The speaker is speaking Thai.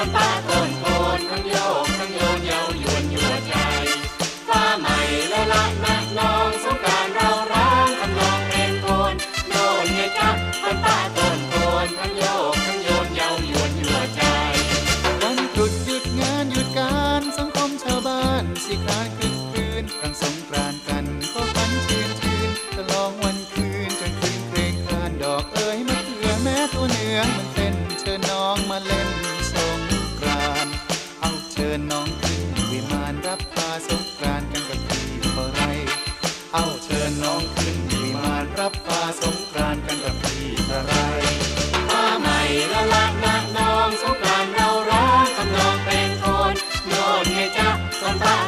คนตาโกนโกนทั้งโยกทั้งโยนเยาวยวนยัวใจฟ้าใม่และละนักน้องสงการเราร้องทำนองเพลงโกนโน่นไงจ๊ะคนตาโกนโกนทั้งโยกทั้งโยนเยาวยวนยัวใจ วันหยุดหยุดงานหยุดการสังคมชาวบ้านสิคลายคึกคืนกลางสงกรานต์กันก็ฝันชื่นชื่นตลองวันคืนจนคืนเพลคานดอกเอ๋ยมะเขือแม้ตัวเหนือมันเต้นเชิญน้องมาเล่น ดิญน้องขึ้นวิมานรับตาสงกรานกันกับพี่ฝไร เอาเชิญน้องขึ้นวิมานรับตาสงกรานกันกับพี่เฝไรมาใหม่ละลักนะน้องสงกรานเราร้องทำนองเป็นโคนโยนให้จ้าตอนบ้า